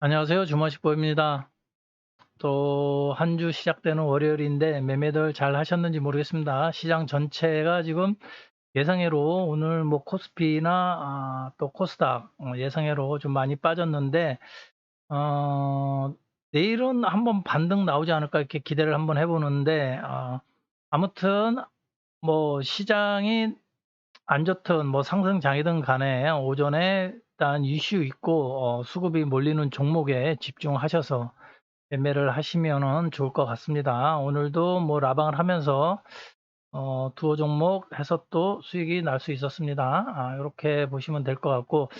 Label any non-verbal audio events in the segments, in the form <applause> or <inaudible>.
안녕하세요. 주머식보입니다. 또 한 주 시작되는 월요일인데 매매들 잘 하셨는지 모르겠습니다. 시장 전체가 지금 예상외로 오늘 뭐 코스피나 아, 또 코스닥 어, 예상외로 좀 많이 빠졌는데 어, 내일은 한번 반등 나오지 않을까 이렇게 기대를 한번 해보는데 어, 아무튼 뭐 시장이 안 좋든 뭐 상승장이든 간에 오전에 일단 이슈 있고 어, 수급이 몰리는 종목에 집중하셔서 매매를 하시면은 좋을 것 같습니다. 오늘도 뭐 라방을 하면서 어, 두어 종목 해서 또 수익이 날 수 있었습니다. 아, 이렇게 보시면 될 것 같고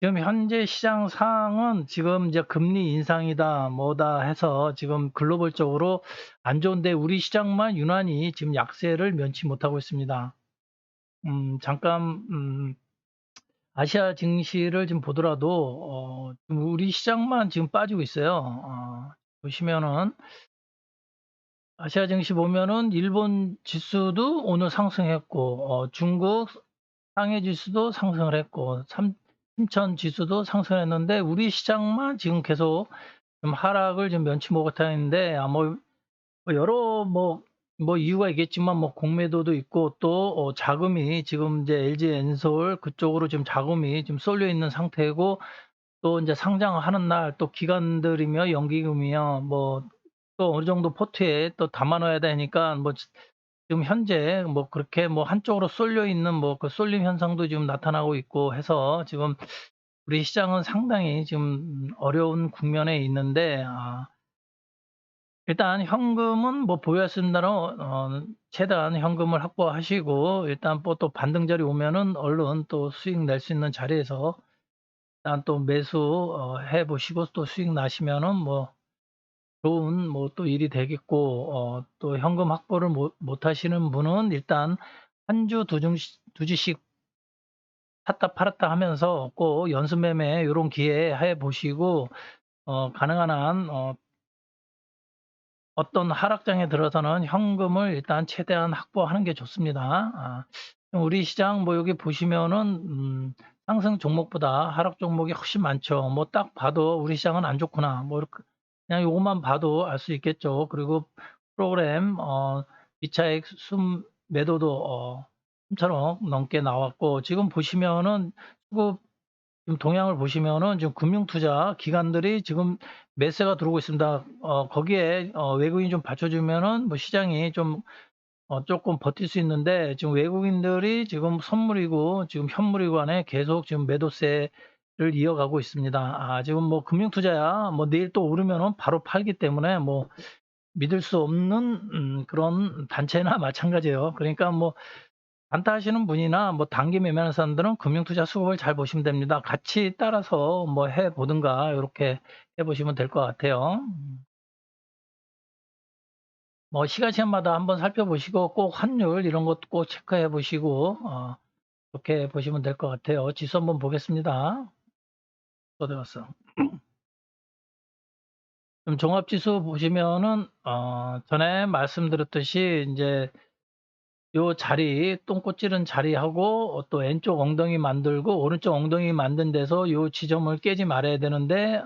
지금 현재 시장 상황은 지금 이제 금리 인상이다 뭐다 해서 지금 글로벌적으로 안 좋은데 우리 시장만 유난히 지금 약세를 면치 못하고 있습니다. 음, 잠깐 음, 아시아 증시를 지금 보더라도 어, 우리 시장만 지금 빠지고 있어요. 어, 보시면은 아시아 증시 보면은 일본 지수도 오늘 상승했고 어, 중국 상해 지수도 상승을 했고 삼, 천 지수도 상승했는데 우리 시장만 지금 계속 좀 하락을 좀 면치 못하는데 아, 뭐, 뭐 여러 뭐, 뭐 이유가 있겠지만 뭐 공매도도 있고 또 어, 자금이 지금 이제 LG 엔솔 그쪽으로 지금 자금이 좀 쏠려 있는 상태고 또 이제 상장하는 날 또 기관들이며 연기금이며 뭐 또 어느 정도 포트에 또 담아 놔야 되니까 뭐 지금 현재 뭐 그렇게 뭐 한쪽으로 쏠려 있는 뭐 그 쏠림 현상도 지금 나타나고 있고 해서 지금 우리 시장은 상당히 지금 어려운 국면에 있는데 아 일단 현금은 뭐 보유하시는 날은 어 최대한 현금을 확보하시고 일단 뭐 또 반등자리 오면은 얼른 또 수익 낼 수 있는 자리에서 일단 또 매수 어 해 보시고 또 수익 나시면은 뭐 좋은 뭐 또 일이 되겠고 어 또 현금 확보를 못, 못 하시는 분은 일단 한 주 두 주씩 샀다 팔았다 하면서 꼭 연습 매매 요런 기회 해 보시고 어 가능한 한 어 어떤 하락장에 들어서는 현금을 일단 최대한 확보하는 게 좋습니다. 아, 우리 시장 뭐 여기 보시면은 음, 상승 종목보다 하락 종목이 훨씬 많죠. 뭐 딱 봐도 우리 시장은 안 좋구나. 뭐 이렇게 그냥 요것만 봐도 알 수 있겠죠. 그리고 프로그램 어 2차액 숨 매도도 어 3천억 넘게 나왔고 지금 보시면은 수급 지금 동향을 보시면은 지금 금융투자 기관들이 지금 매세가 들어오고 있습니다. 어, 거기에 어, 외국인이 좀 받쳐주면은 뭐 시장이 좀 어, 조금 버틸 수 있는데 지금 외국인들이 지금 선물이고 지금 현물이고 간에 계속 지금 매도세를 이어가고 있습니다. 아, 지금 뭐 금융투자야 뭐 내일 또 오르면은 바로 팔기 때문에 뭐 믿을 수 없는 음, 그런 단체나 <laughs> 마찬가지예요. 그러니까 뭐 단타 하시는 분이나 뭐 단기 매매하는 사람들은 금융투자 수급을 잘 보시면 됩니다. 같이 따라서 뭐 해 보든가 이렇게 해 보시면 될 것 같아요. 뭐 시간 시간마다 한번 살펴보시고 꼭 환율 이런 것도 꼭 체크해 보시고 어, 그렇게 보시면 될 것 같아요. 지수 한번 보겠습니다. 또 들었어. 좀 종합지수 보시면은 어, 전에 말씀드렸듯이 이제 요 자리 똥꼬 찌른 자리하고 또 왼쪽 엉덩이 만들고 오른쪽 엉덩이 만든 데서 요 지점을 깨지 말아야 되는데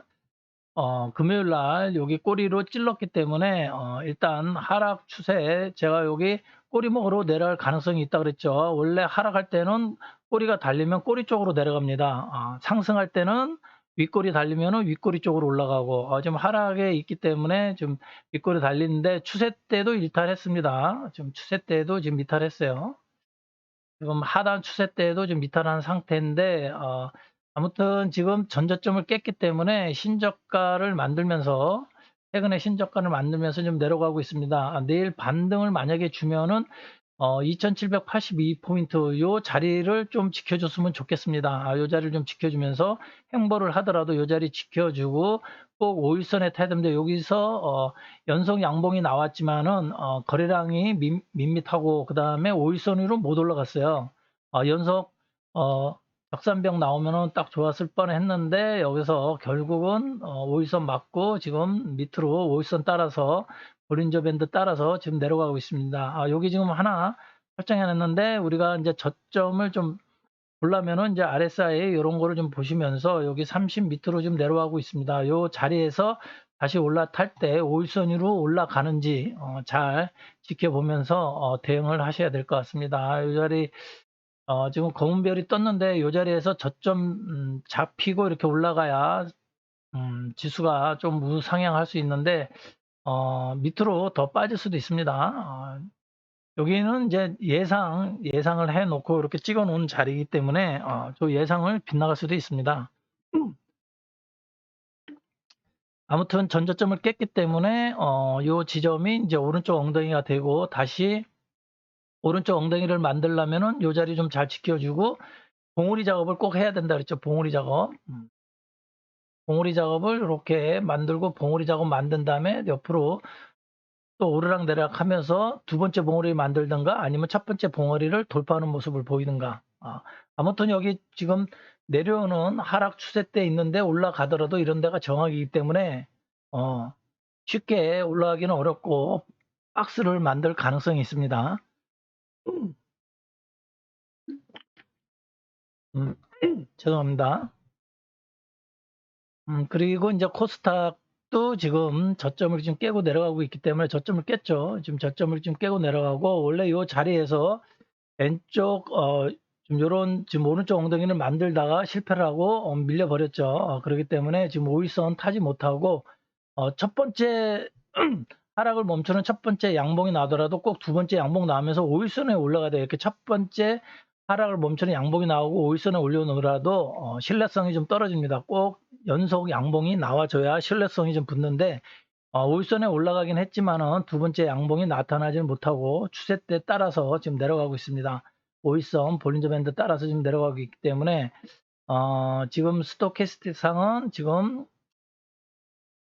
어 금요일 날 여기 꼬리로 찔렀기 때문에 어 일단 하락 추세 제가 여기 꼬리목으로 내려갈 가능성이 있다 그랬죠. 원래 하락할 때는 꼬리가 달리면 꼬리 쪽으로 내려갑니다. 어 상승할 때는 윗꼬리 달리면은 윗꼬리 쪽으로 올라가고 어, 지금 하락에 있기 때문에 좀 윗꼬리 달리는데 추세 때도 일탈했습니다. 지금 추세 때도 지금 이탈했어요. 지금 하단 추세 때도 지금 이탈한 상태인데 어, 아무튼 지금 전저점을 깼기 때문에 신저가를 만들면서 최근에 신저가를 만들면서 좀 내려가고 있습니다. 아, 내일 반등을 만약에 주면은 어, 2782포인트 요 자리를 좀 지켜줬으면 좋겠습니다. 아, 요 자리를 좀 지켜주면서 행보를 하더라도 요 자리 지켜주고 꼭 5일선에 타야 되는데 여기서 어, 연속 양봉이 나왔지만은 어, 거래량이 밋, 밋밋하고 그 다음에 5일선으로 못 올라갔어요. 어, 연속 어, 적산병 나오면은 딱 좋았을 뻔 했는데 여기서 결국은 어, 5일선 맞고 지금 밑으로 5일선 따라서 볼린저 밴드 따라서 지금 내려가고 있습니다. 아, 여기 지금 하나 설정해 놨는데 우리가 이제 저점을 좀 보려면은 이제 RSI 이런 거를 좀 보시면서 여기 30 밑으로 좀 내려가고 있습니다. 요 자리에서 다시 올라탈 때 5일선 위로 올라가는지 어, 잘 지켜보면서 어, 대응을 하셔야 될 것 같습니다. 이 자리 어, 지금 검은 별이 떴는데 이 자리에서 저점 음, 잡히고 이렇게 올라가야 음, 지수가 좀 우상향할 수 있는데 어, 밑으로 더 빠질 수도 있습니다. 어, 여기는 이제 예상 예상을 해놓고 이렇게 찍어놓은 자리이기 때문에 어, 저 예상을 빗나갈 수도 있습니다. 아무튼 전저점을 깼기 때문에 어, 요 지점이 이제 오른쪽 엉덩이가 되고 다시 오른쪽 엉덩이를 만들려면은 요 자리 좀 잘 지켜주고 봉우리 작업을 꼭 해야 된다 그랬죠. 봉우리 작업. 음. 봉우리 작업을 이렇게 만들고 봉우리 작업 만든 다음에 옆으로 또 오르락 내리락 하면서 두 번째 봉우리 만들든가 아니면 첫 번째 봉우리를 돌파하는 모습을 보이든가. 아, 아무튼 여기 지금 내려오는 하락 추세 때 있는데 올라가더라도 이런 데가 정확이기 때문에 어, 쉽게 올라가기는 어렵고 박스를 만들 가능성이 있습니다. 음, 죄송합니다. 음, 그리고 이제 코스닥도 지금 저점을 지금 깨고 내려가고 있기 때문에 저점을 깼죠. 지금 저점을 지금 깨고 내려가고 원래 이 자리에서 왼쪽 어, 지금 요런 지금 오른쪽 엉덩이를 만들다가 실패를 하고 어, 밀려 버렸죠. 어, 그렇기 때문에 지금 5일선 타지 못하고 어, 첫 번째 <clears throat> 하락을 멈추는 첫 번째 양봉이 나더라도 꼭 두 번째 양봉 나오면서 5일선에 올라가야 돼요. 이렇게 첫 번째 하락을 멈추는 양봉이 나오고 5일선에 올려놓으라도 어, 신뢰성이 좀 떨어집니다. 꼭 연속 양봉이 나와줘야 신뢰성이 좀 붙는데 어, 5일선에 올라가긴 했지만은 두 번째 양봉이 나타나지는 못하고 추세 때 따라서 지금 내려가고 있습니다. 5일선 볼린저 밴드 따라서 지금 내려가고 있기 때문에 어, 지금 스토캐스틱 상은 지금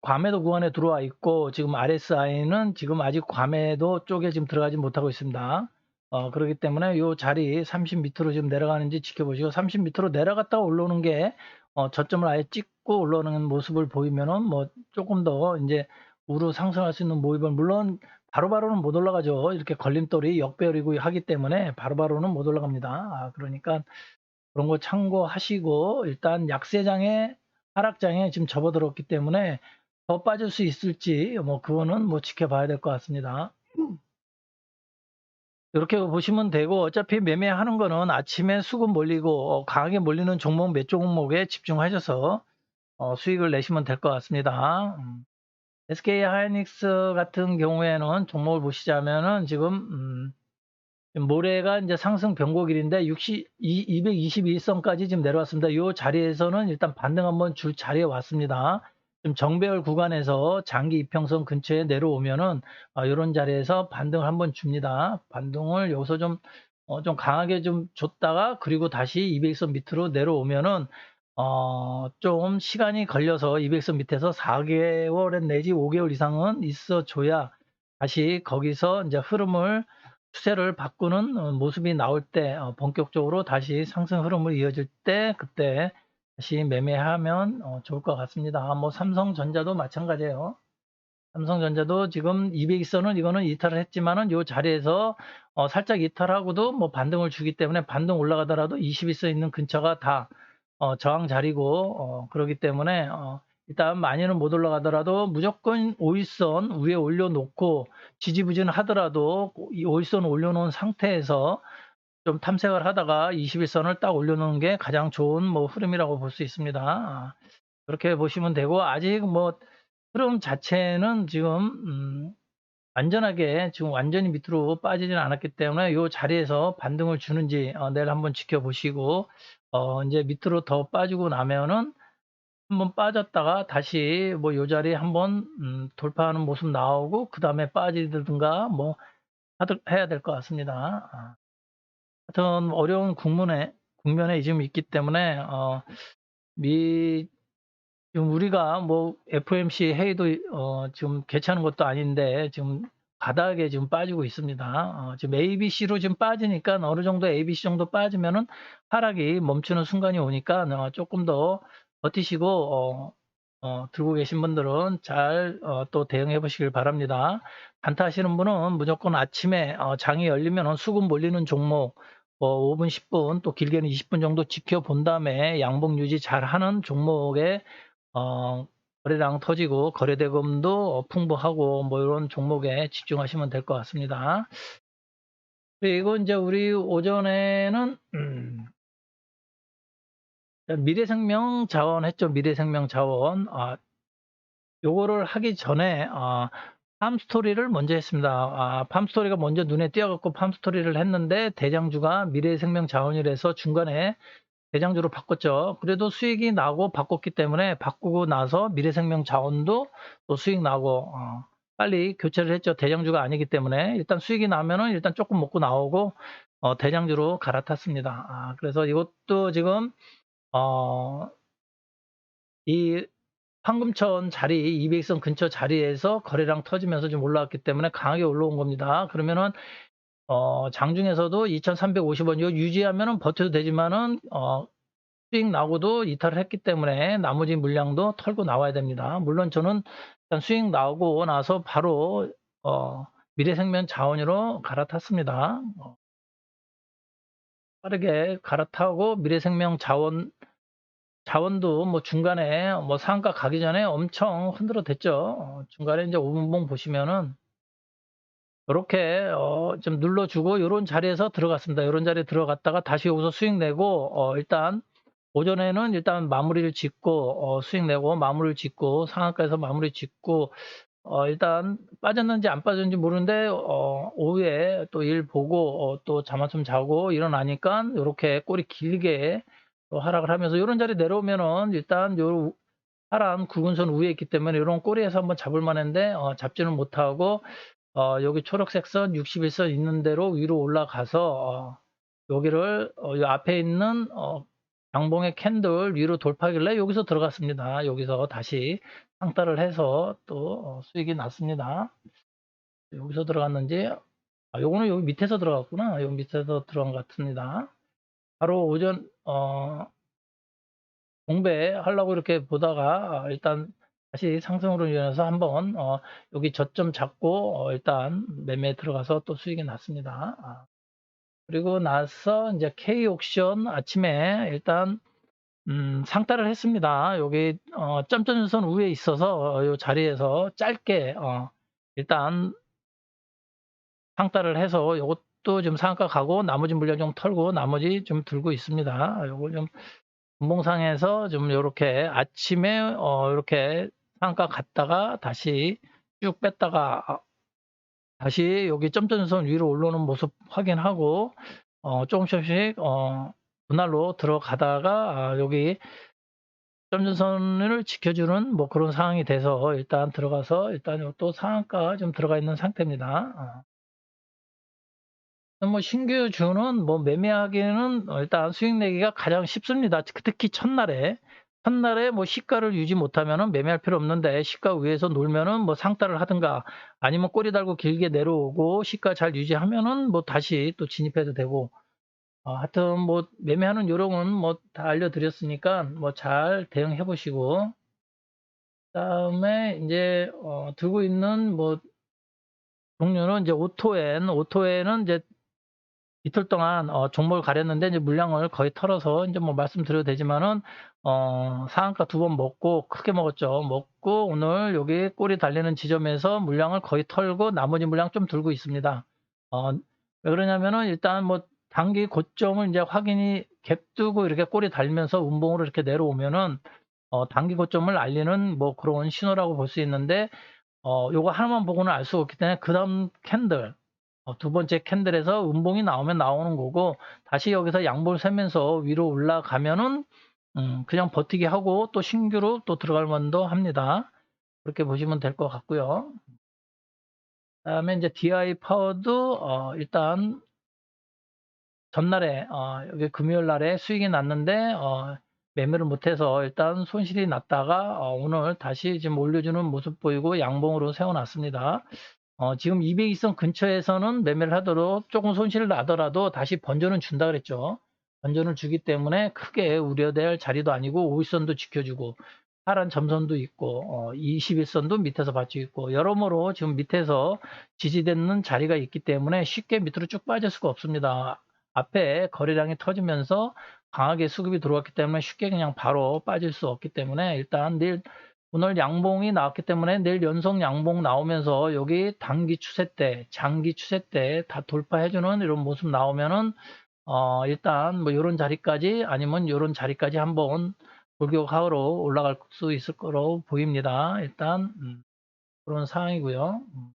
과매도 구간에 들어와 있고 지금 RSI는 지금 아직 과매도 쪽에 지금 들어가지 못하고 있습니다. 어, 그렇기 때문에 이 자리 30 밑으로 지금 내려가는지 지켜보시고 30 밑으로 내려갔다가 올라오는 게 어, 저점을 아예 찍고 올라오는 모습을 보이면은 뭐 조금 더 이제 우로 상승할 수 있는 모습을 물론 바로바로는 못 올라가죠. 이렇게 걸림돌이 역배열이고 하기 때문에 바로바로는 못 올라갑니다. 아, 그러니까 그런 거 참고하시고 일단 약세장에 하락장에 지금 접어들었기 때문에 더 빠질 수 있을지 뭐 그거는 뭐 지켜봐야 될 것 같습니다. 이렇게 보시면 되고 어차피 매매하는 거는 아침에 수급 몰리고 어, 강하게 몰리는 종목 몇 종목에 집중하셔서 어, 수익을 내시면 될 것 같습니다. 음. SK 하이닉스 같은 경우에는 종목을 보시자면은 지금 음, 모레가 이제 상승 변곡일인데 60, 221선까지 지금 내려왔습니다. 이 자리에서는 일단 반등 한번 줄 자리에 왔습니다. 지금 정배열 구간에서 장기 이평선 근처에 내려오면은 어, 이런 자리에서 반등을 한번 줍니다. 반등을 여기서 좀, 어, 좀 강하게 좀 줬다가 그리고 다시 200선 밑으로 내려오면은 어, 좀 시간이 걸려서 200선 밑에서 4개월 내지 5개월 이상은 있어 줘야 다시 거기서 이제 흐름을 추세를 바꾸는 어, 모습이 나올 때 어, 본격적으로 다시 상승 흐름을 이어질 때 그때 다시 매매하면 어, 좋을 것 같습니다. 뭐 삼성전자도 마찬가지예요. 삼성전자도 지금 200선은 이거는 이탈을 했지만은 이 자리에서 어, 살짝 이탈하고도 뭐 반등을 주기 때문에 반등 올라가더라도 21선 있는 근처가 다 어, 저항 자리고 어, 그러기 때문에 어, 일단 많이는 못 올라가더라도 무조건 5일선 위에 올려놓고 지지부진 하더라도 이 5일선 올려놓은 상태에서 좀 탐색을 하다가 21선을 딱 올려놓은 게 가장 좋은 뭐 흐름이라고 볼 수 있습니다. 아, 그렇게 보시면 되고 아직 뭐 흐름 자체는 지금 음, 안전하게 지금 완전히 밑으로 빠지지는 않았기 때문에 이 자리에서 반등을 주는지 어, 내일 한번 지켜보시고 어, 이제 밑으로 더 빠지고 나면은 한번 빠졌다가 다시 뭐 이 자리에 한번 음, 돌파하는 모습 나오고 그 다음에 빠지든가 뭐 해야 될 것 같습니다. 아. 하여튼 어려운 국면에 국면에 지금 있기 때문에 어, 미 지금 우리가 뭐 FOMC 회의도 어, 지금 괜찮은 것도 아닌데 지금 바닥에 지금 빠지고 있습니다. 어, 지금 ABC로 지금 빠지니까 어느 정도 ABC 정도 빠지면은 하락이 멈추는 순간이 오니까 어, 조금 더 버티시고 어, 어, 들고 계신 분들은 잘또 어, 대응해 보시길 바랍니다. 단타 하시는 분은 무조건 아침에 어, 장이 열리면 수급 몰리는 종목 어, 5분, 10분 또 길게는 20분 정도 지켜본 다음에 양봉 유지 잘하는 종목에 어, 거래량 터지고 거래대금도 어, 풍부하고 뭐 이런 종목에 집중하시면 될 것 같습니다. 그리고 이제 우리 오전에는 음, 미래생명 자원 했죠. 미래생명 자원. 아, 요거를 하기 전에 아, 팜스토리를 먼저 했습니다. 아, 팜스토리가 먼저 눈에 띄어갖고 팜스토리를 했는데 대장주가 미래생명 자원이라서 중간에 대장주로 바꿨죠. 그래도 수익이 나고 바꿨기 때문에 바꾸고 나서 미래생명 자원도 또 수익 나고 어, 빨리 교체를 했죠. 대장주가 아니기 때문에 일단 수익이 나면은 일단 조금 먹고 나오고 어, 대장주로 갈아탔습니다. 아, 그래서 이것도 지금 어, 이 황금천 자리 200선 근처 자리에서 거래량 터지면서 좀 올라왔기 때문에 강하게 올라온 겁니다. 그러면은 어, 장중에서도 2,350원 이거 유지하면은 버텨도 되지만은 어, 수익 나고도 이탈을 했기 때문에 나머지 물량도 털고 나와야 됩니다. 물론 저는 일단 수익 나오고 나서 바로 어, 미래생명 자원으로 갈아탔습니다. 어, 빠르게 갈아타고 미래생명 자원 자원도 뭐 중간에 뭐 상가 가기 전에 엄청 흔들어 댔죠. 어, 중간에 이제 5분봉 보시면은 이렇게 어, 좀 눌러주고 이런 자리에서 들어갔습니다. 이런 자리에 들어갔다가 다시 여기서 수익 내고 어, 일단 오전에는 일단 마무리를 짓고 어, 수익 내고 마무리를 짓고 상한가에서 마무리 짓고 어, 일단 빠졌는지 안 빠졌는지 모르는데 어, 오후에 또 일 보고 어, 또 잠 한숨 자고 일어나니까 이렇게 꼬리 길게 또 하락을 하면서 이런 자리 내려오면은 일단 요 하란 굵은 선 위에 있기 때문에 이런 꼬리에서 한번 잡을 만한데 어, 잡지는 못하고 어, 여기 초록색 선 61선 있는 대로 위로 올라가서 어, 여기를 어, 이 앞에 있는 어, 양봉의 캔들 위로 돌파길래 여기서 들어갔습니다. 여기서 다시 상따를 해서 또 어, 수익이 났습니다. 여기서 들어갔는지 아, 요거는 여기 밑에서 들어갔구나. 여기 밑에서 들어간 것 같습니다. 바로 오전 어, 공배하려고 이렇게 보다가 아, 일단 다시 상승으로 인해서 한번 어, 여기 저점 잡고 어, 일단 매매 들어가서 또 수익이 났습니다. 아, 그리고 나서 이제 K 옥션 아침에 일단 음, 상따를 했습니다. 여기 어, 점점선 위에 있어서 어, 이 자리에서 짧게 어, 일단 상따를 해서 이것도 좀 상가 가고 나머지 물량 좀 털고 나머지 좀 들고 있습니다. 요걸 좀 분봉상에서 좀 이렇게 아침에 어, 이렇게 상가 갔다가 다시 쭉 뺐다가 아, 다시 여기 점점선 위로 올라오는 모습 확인하고 어, 조금씩 어, 분할로 들어가다가 아, 여기 점점선을 지켜주는 뭐 그런 상황이 돼서 일단 들어가서 일단 또 상한가 좀 들어가 있는 상태입니다. 어. 뭐 신규 주는 뭐 매매하기에는 일단 수익 내기가 가장 쉽습니다. 특히 첫날에 첫날에 뭐 시가를 유지 못하면은 매매할 필요 없는데 시가 위에서 놀면은 뭐 상따를 하든가 아니면 꼬리 달고 길게 내려오고 시가 잘 유지하면은 뭐 다시 또 진입해도 되고 어, 하여튼 뭐 매매하는 요령은 뭐 다 알려드렸으니까 뭐 잘 대응해 보시고 그다음에 이제 어, 들고 있는 뭐 종류는 이제 오토엔 오토엔은 이제 이틀 동안 어, 종목을 가렸는데 이제 물량을 거의 털어서 이제 뭐 말씀드려도 되지만은 어, 상한가 두 번 먹고 크게 먹었죠. 먹고 오늘 여기 꼬리 달리는 지점에서 물량을 거의 털고 나머지 물량 좀 들고 있습니다. 어, 왜 그러냐면은 일단 뭐 단기 고점을 이제 확인이 갭 두고 이렇게 꼬리 달면서 운봉으로 이렇게 내려오면은 어, 단기 고점을 알리는 뭐 그런 신호라고 볼 수 있는데 어, 요거 하나만 보고는 알 수 없기 때문에 그 다음 캔들 어, 두 번째 캔들에서 음봉이 나오면 나오는 거고 다시 여기서 양볼 세면서 위로 올라가면은 음, 그냥 버티기 하고 또 신규로 또 들어갈 만도 합니다. 그렇게 보시면 될 것 같고요. 그다음에 이제 DI 파워도 어, 일단 전날에 어, 여기 금요일 날에 수익이 났는데 어, 매매를 못해서 일단 손실이 났다가 어, 오늘 다시 지금 올려주는 모습 보이고 양봉으로 세워놨습니다. 어, 지금 202선 근처에서는 매매를 하도록 조금 손실을 나더라도 다시 번전은 준다 그랬죠. 번전을 주기 때문에 크게 우려될 자리도 아니고 5일선도 지켜주고 파란 점선도 있고 어, 21선도 밑에서 받쳐 있고 여러모로 지금 밑에서 지지되는 자리가 있기 때문에 쉽게 밑으로 쭉 빠질 수가 없습니다. 앞에 거래량이 터지면서 강하게 수급이 들어왔기 때문에 쉽게 그냥 바로 빠질 수 없기 때문에 일단 내일 오늘 양봉이 나왔기 때문에 내일 연속 양봉 나오면서 여기 단기 추세 때, 장기 추세 때다 돌파해주는 이런 모습 나오면은 어 일단 뭐 이런 자리까지 아니면 이런 자리까지 한번 돌격하러 올라갈 수 있을 거로 보입니다. 일단 음, 그런 상황이고요. 음,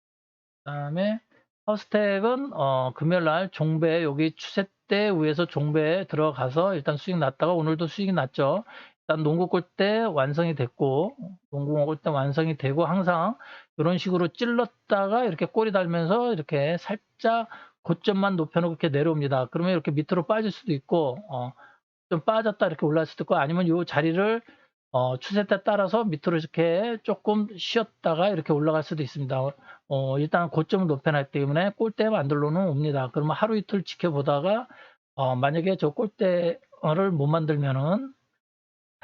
그다음에 퍼스텍은 어, 금요일 날 종배 여기 추세대 위에서 종배에 들어가서 일단 수익 났다가 오늘도 수익이 났죠. 일단 농구 골대 완성이 됐고 농구 골대 완성이 되고 항상 이런 식으로 찔렀다가 이렇게 꼬리 달면서 이렇게 살짝 고점만 높여놓고 이렇게 내려옵니다. 그러면 이렇게 밑으로 빠질 수도 있고 어, 좀 빠졌다 이렇게 올라갈 수도 있고 아니면 이 자리를 어, 추세대 따라서 밑으로 이렇게 조금 쉬었다가 이렇게 올라갈 수도 있습니다. 어, 일단 고점을 높여놨기 때문에 골대 만들러는 옵니다. 그러면 하루 이틀 지켜보다가 어, 만약에 저 골대를 못 만들면은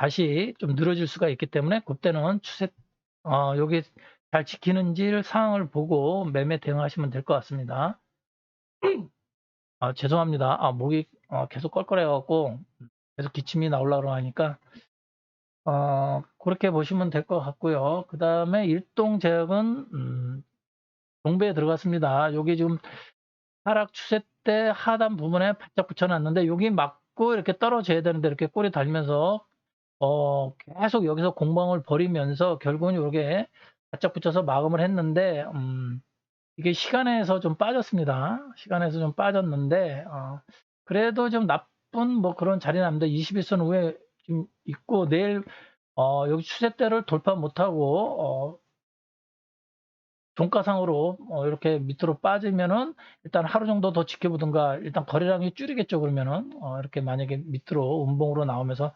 다시 좀 늘어질 수가 있기 때문에 그때는 추세 어, 여기 잘 지키는지 상황을 보고 매매 대응하시면 될 것 같습니다. <clears throat> 아, 죄송합니다. 아, 목이 어, 계속 껄껄해갖고 계속 기침이 나오려고 하니까 어, 그렇게 보시면 될 것 같고요. 그 다음에 일동 제약은 음, 동배에 들어갔습니다. 여기 지금 하락 추세 때 하단 부분에 바짝 붙여놨는데 여기 맞고 이렇게 떨어져야 되는데 이렇게 꼬리 달면서 어, 계속 여기서 공방을 벌이면서 결국은 이렇게 바짝 붙여서 마감을 했는데 음, 이게 시간에서 좀 빠졌습니다. 시간에서 좀 빠졌는데 어, 그래도 좀 나쁜 뭐 그런 자리는 아닙니다. 21선 후에 지금 있고 내일 어, 여기 추세대를 돌파 못하고 어, 종가상으로 어, 이렇게 밑으로 빠지면은 일단 하루 정도 더 지켜보든가 일단 거래량이 줄이겠죠 그러면은 어, 이렇게 만약에 밑으로 음봉으로 나오면서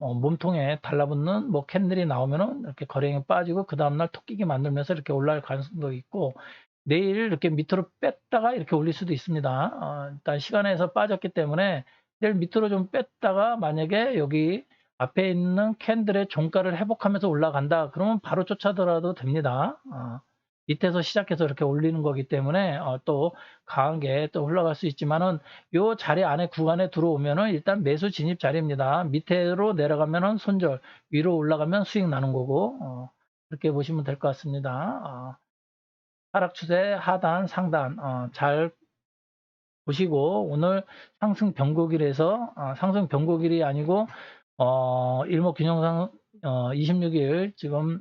어, 몸통에 달라붙는 뭐 캔들이 나오면은 이렇게 거래량이 빠지고 그 다음날 토끼기 만들면서 이렇게 올라갈 가능성도 있고 내일 이렇게 밑으로 뺐다가 이렇게 올릴 수도 있습니다. 어, 일단 시간에서 빠졌기 때문에 내일 밑으로 좀 뺐다가 만약에 여기 앞에 있는 캔들의 종가를 회복하면서 올라간다. 그러면 바로 쫓아들어도 됩니다. 어, 밑에서 시작해서 이렇게 올리는 거기 때문에 어, 또 강한 게 또 흘러갈 수 있지만은 요 자리 안에 구간에 들어오면은 일단 매수 진입 자리입니다. 밑으로 내려가면은 손절, 위로 올라가면 수익 나는 거고 어, 그렇게 보시면 될 것 같습니다. 어, 하락 추세 하단 상단 어, 잘 보시고 오늘 상승 변곡일에서 어, 상승 변곡일이 아니고 어, 일목균형상 어, 26일 지금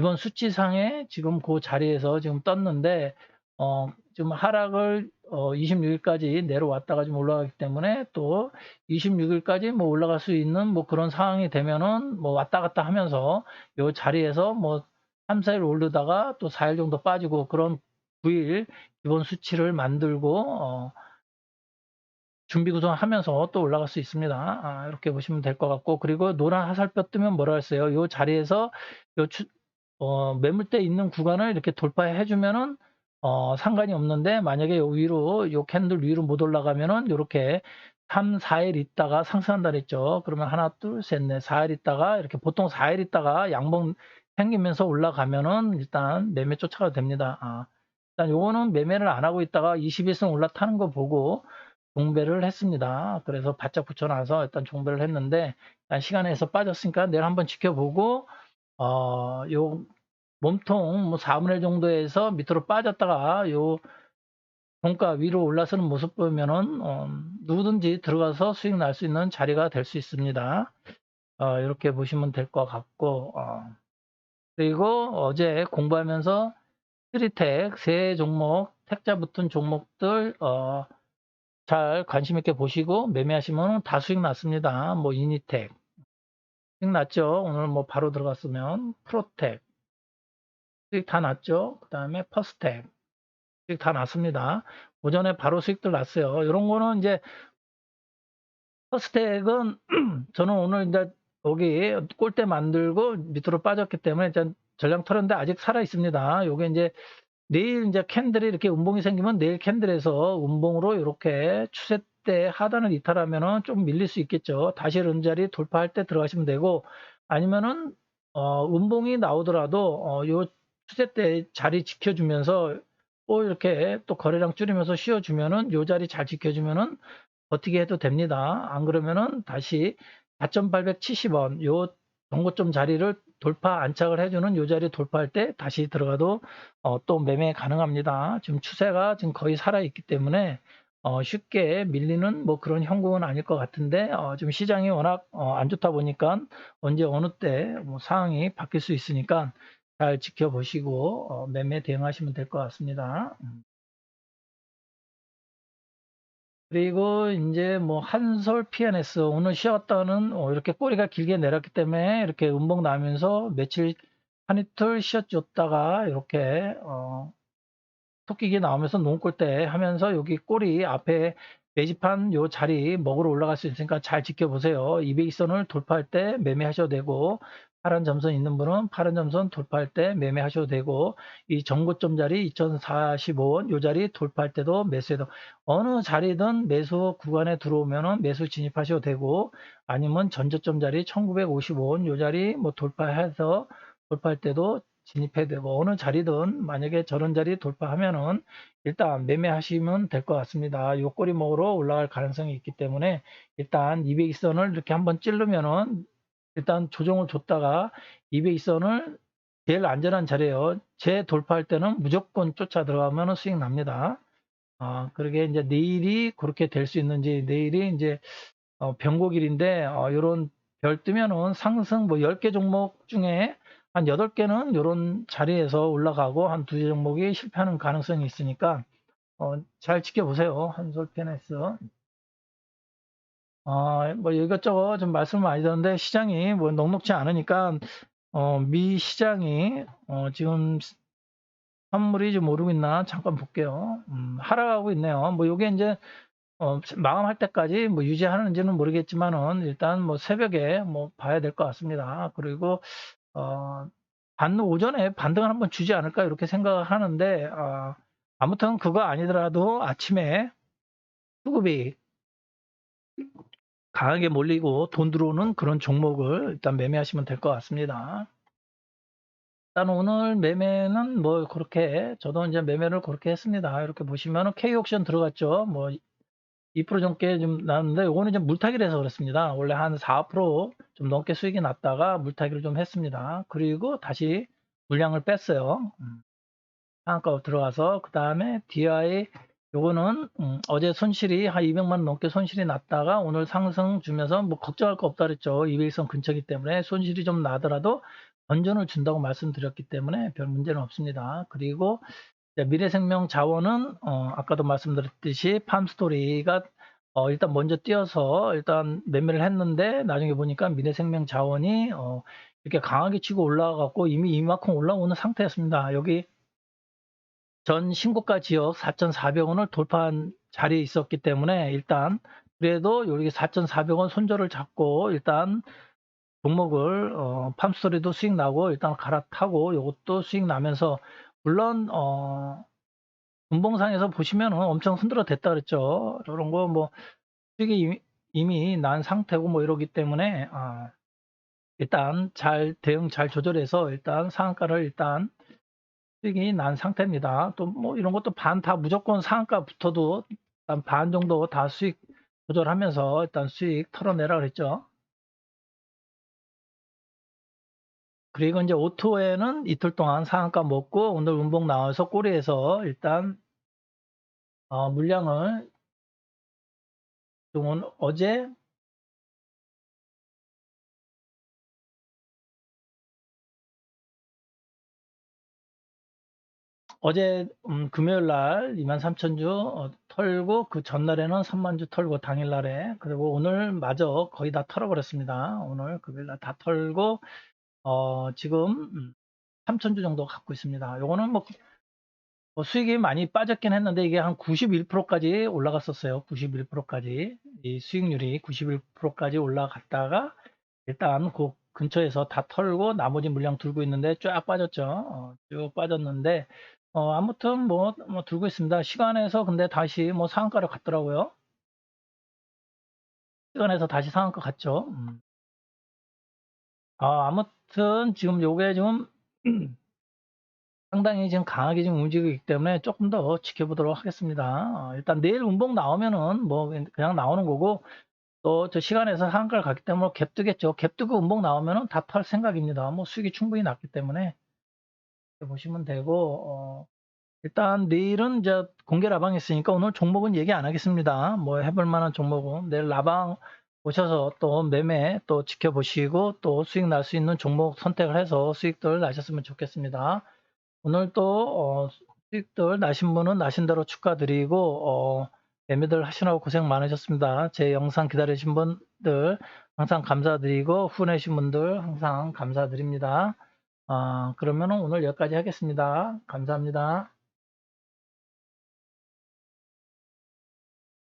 이번 수치상에 지금 그 자리에서 지금 떴는데 어, 지금 하락을 어, 26일까지 내려왔다가 좀 올라가기 때문에 또 26일까지 뭐 올라갈 수 있는 뭐 그런 상황이 되면은 뭐 왔다 갔다 하면서 요 자리에서 뭐 3, 4일 오르다가 또 4일 정도 빠지고 그런 9일 기본 수치를 만들고 어, 준비 구성하면서 또 올라갈 수 있습니다. 아, 이렇게 보시면 될 것 같고 그리고 노란 화살표 뜨면 뭐라 했어요? 요 자리에서 요 추, 어, 매물대 있는 구간을 이렇게 돌파해 주면은 어, 상관이 없는데 만약에 요 위로 요 캔들 위로 못 올라가면은 요렇게 3, 4일 있다가 상승한다 그랬죠. 그러면 하나, 둘, 셋, 넷, 4일 있다가 이렇게 보통 4일 있다가 양봉 생기면서 올라가면은 일단 매매 쫓아가도 됩니다. 아, 일단 요거는 매매를 안 하고 있다가 21선 올라타는 거 보고 종배를 했습니다. 그래서 바짝 붙여놔서 일단 종배를 했는데 일단 시간에서 빠졌으니까 내일 한번 지켜보고 어, 요 몸통 뭐 4분의 1 정도에서 밑으로 빠졌다가 요 종가 위로 올라서는 모습 보면은 어, 누구든지 들어가서 수익 날 수 있는 자리가 될 수 있습니다. 어, 이렇게 보시면 될 것 같고 어, 그리고 어제 공부하면서 트리텍 세 종목 택자 붙은 종목들 어, 잘 관심 있게 보시고 매매하시면 다 수익 났습니다. 뭐 이니텍 났죠. 오늘 뭐 바로 들어갔으면 프로텍 수익 다 났죠. 그 다음에 퍼스텍 수익 다 났습니다. 오전에 바로 수익들 났어요. 이런 거는 이제 퍼스텍은 <clears throat> 저는 오늘 이제 여기 꼴대 만들고 밑으로 빠졌기 때문에 일단 전량 털었는데 아직 살아 있습니다. 요게 이제 내일 이제 캔들이 이렇게 음봉이 생기면 내일 캔들에서 음봉으로 이렇게 추세 때 하단을 이탈하면은 좀 밀릴 수 있겠죠. 다시 이런 자리 돌파할 때 들어가시면 되고 아니면은 어 음봉이 나오더라도 어 요 추세 때 자리 지켜주면서 또 이렇게 또 거래량 줄이면서 쉬어주면은 요 자리 잘 지켜주면은 버티게 해도 됩니다. 안 그러면은 다시 4,870원 요 정고점 자리를 돌파 안착을 해주는 요 자리 돌파할 때 다시 들어가도 어, 또 매매 가능합니다. 지금 추세가 지금 거의 살아있기 때문에 어, 쉽게 밀리는 뭐 그런 형국은 아닐 것 같은데 어, 지금 시장이 워낙 어, 안 좋다 보니까 언제 어느 때 뭐 상황이 바뀔 수 있으니까 잘 지켜보시고 어, 매매 대응하시면 될 것 같습니다. 음. 그리고 이제 뭐 한솔 PNS 오늘 쉬었다는 어, 이렇게 꼬리가 길게 내렸기 때문에 이렇게 음봉 나면서 며칠 한 이틀 쉬었줬다가 이렇게 어, 토끼기 나오면서 농골 때 하면서 여기 꼬리 앞에 매집한 요 자리 먹으러 올라갈 수 있으니까 잘 지켜보세요. 200선을 돌파할 때 매매하셔도 되고 파란 점선 있는 분은 파란 점선 돌파할 때 매매하셔도 되고 이 정고점 자리 2045원 요 자리 돌파할 때도 매수해도 어느 자리든 매수 구간에 들어오면은 매수 진입하셔도 되고 아니면 전저점 자리 1955원 요 자리 뭐 돌파해서 돌파할 때도 진입해야 되고 어느 자리든 만약에 저런 자리 돌파하면은 일단 매매하시면 될 것 같습니다. 요 꼬리 먹으로 올라갈 가능성이 있기 때문에 일단 200선을 이렇게 한번 찌르면은 일단 조정을 줬다가 200선을 제일 안전한 자리예요. 재돌파할 때는 무조건 쫓아 들어가면 수익 납니다. 아, 그러게 이제 내일이 그렇게 될 수 있는지 내일이 이제 어, 변곡일인데 어, 요런 별 뜨면은 상승 뭐 10개 종목 중에 한 8개는 요런 자리에서 올라가고 한 두 개 종목이 실패하는 가능성이 있으니까 어, 잘 지켜보세요. 한솔 페네스. 어, 뭐 이것저것 좀 말씀을 많이 드렸는데 시장이 뭐 녹록지 않으니까 어, 미 시장이 어, 지금 선물이 좀 오르고 있나 잠깐 볼게요. 음, 하락하고 있네요. 뭐 요게 이제 어, 마감할 때까지 뭐 유지하는지는 모르겠지만은 일단 뭐 새벽에 뭐 봐야 될 것 같습니다. 그리고 어, 반 오전에 반등을 한번 주지 않을까 이렇게 생각을 하는데 어, 아무튼 그거 아니더라도 아침에 수급이 강하게 몰리고 돈 들어오는 그런 종목을 일단 매매하시면 될 것 같습니다. 일단 오늘 매매는 뭐 그렇게 저도 이제 매매를 그렇게 했습니다. 이렇게 보시면은 K 옥션 들어갔죠. 뭐 2% 넘게 좀 나왔는데 이거는 좀 물타기를 해서 그렇습니다. 원래 한 4%좀 넘게 수익이 났다가 물타기를 좀 했습니다. 그리고 다시 물량을 뺐어요. 음. 상한가 들어가서 그 다음에 DI 요거는 음, 어제 손실이 한 200만 원 넘게 손실이 났다가 오늘 상승 주면서 뭐 걱정할 거 없다 그랬죠. 200선 근처기 때문에 손실이 좀 나더라도 건전을 준다고 말씀드렸기 때문에 별 문제는 없습니다. 그리고 미래생명 자원은 어, 아까도 말씀드렸듯이 팜스토리가 어, 일단 먼저 뛰어서 일단 매매를 했는데 나중에 보니까 미래생명 자원이 어, 이렇게 강하게 치고 올라가고 이미 이만큼 올라오는 상태였습니다. 여기 전 신고가 지역 4,400원을 돌파한 자리에 있었기 때문에 일단 그래도 여기 4,400원 손절을 잡고 일단 종목을 어, 팜스토리도 수익 나고 일단 갈아타고 이것도 수익 나면서 물론 어, 분봉상에서 보시면 엄청 흔들어 댔다 그랬죠. 저런 거 뭐 이미, 이미 난 상태고 뭐 이러기 때문에 아, 일단 잘 대응 잘 조절해서 일단 상한가를 일단 수익이 난 상태입니다. 또 뭐 이런 것도 반 다 무조건 상한가 붙어도 일단 반 정도 다 수익 조절하면서 일단 수익 털어내라 그랬죠. 그리고 이제 오토에는 이틀 동안 상한가 먹고 오늘 운봉 나와서 꼬리에서 일단 어, 물량을 좀 어제 어제 음, 금요일 날 23,000주 어, 털고 그 전날에는 3만주 털고 당일 날에 그리고 오늘 마저 거의 다 털어버렸습니다. 오늘 금요일 날 다 털고 어, 지금 3,000주 음, 정도 갖고 있습니다. 요거는 뭐, 뭐 수익이 많이 빠졌긴 했는데 이게 한 91%까지 올라갔었어요. 91%까지 이 수익률이 91%까지 올라갔다가 일단 그 근처에서 다 털고 나머지 물량 들고 있는데 쫙 빠졌죠. 어, 쭉 빠졌는데 어, 아무튼 뭐, 뭐 들고 있습니다. 시간에서 근데 다시 뭐 상한가를 갔더라고요. 시간에서 다시 상한가 갔죠. 음. 아, 아무튼 지금 요게 지금 <clears throat> 상당히 지금 강하게 지금 움직이고 있기 때문에 조금 더 지켜보도록 하겠습니다. 어, 일단 내일 운봉 나오면은 뭐 그냥 나오는 거고 또 저 시간에서 한가를 갔기 때문에 갭 뜨겠죠. 갭 뜨고 운봉 나오면은 다 팔 생각입니다. 뭐 수익이 충분히 났기 때문에 보시면 되고 어, 일단 내일은 이제 공개 라방이 있으니까 오늘 종목은 얘기 안 하겠습니다. 뭐 해볼 만한 종목은 내일 라방 오셔서 또 매매 또 지켜보시고 또 수익 날 수 있는 종목 선택을 해서 수익들 나셨으면 좋겠습니다. 오늘 또 어, 수익들 나신 분은 나신 대로 축하드리고 어, 매매들 하시느라고 고생 많으셨습니다. 제 영상 기다리신 분들 항상 감사드리고 후내신 분들 항상 감사드립니다. 아, 그러면 오늘 여기까지 하겠습니다. 감사합니다.